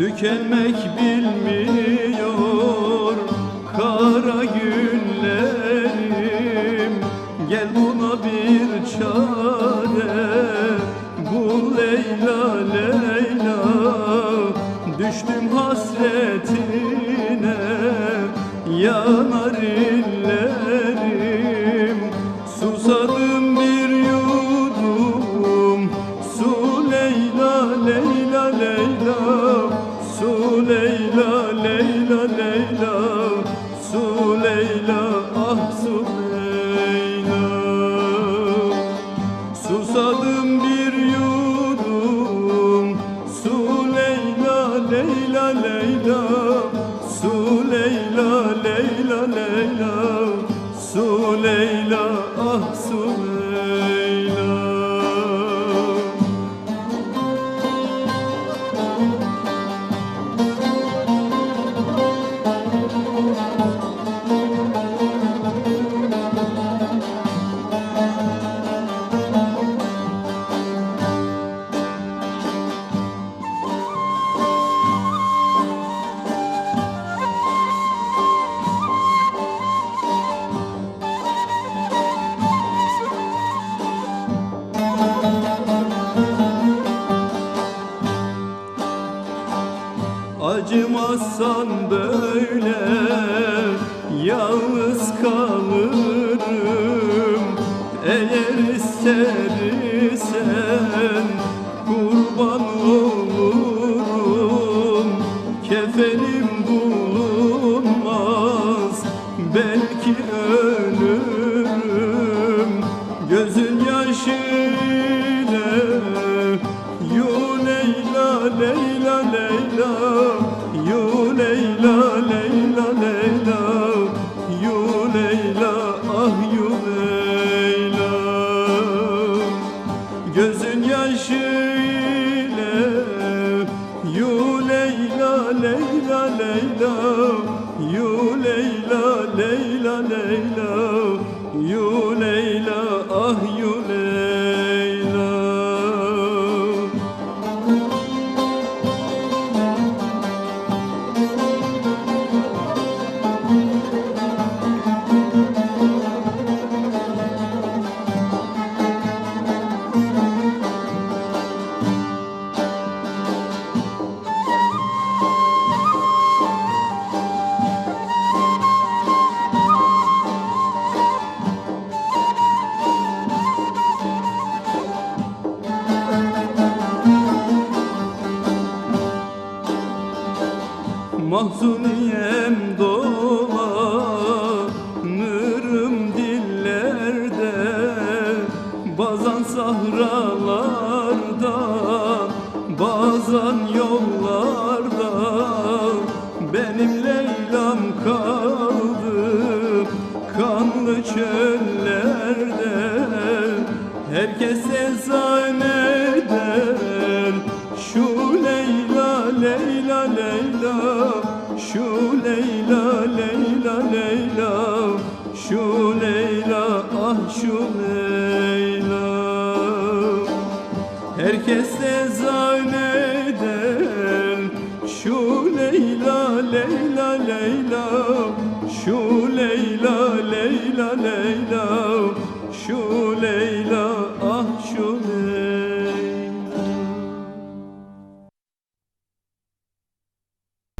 Tükenmek bilmiyor kara günlerim. Gel buna bir çare Bul Leyla Leyla. Düştüm hasretine Yanar illerim. Susadım Leyla ah Acımazsan böyle yalnız kalırım. Eğer istersen Leyla Yu Leyla Leyla Leyla Mahzuniyem dolanırım dillerde Bazan sahralarda Bazan yollarda. Benim Leyla'm kaldı Kanlı çöllerde. Herkese zanneder Leyla Leyla Leyla. Şu Leyla ah şu Leyla. Herkes de zanneder Şu Leyla Leyla Leyla. Şu Leyla Leyla Leyla. Şu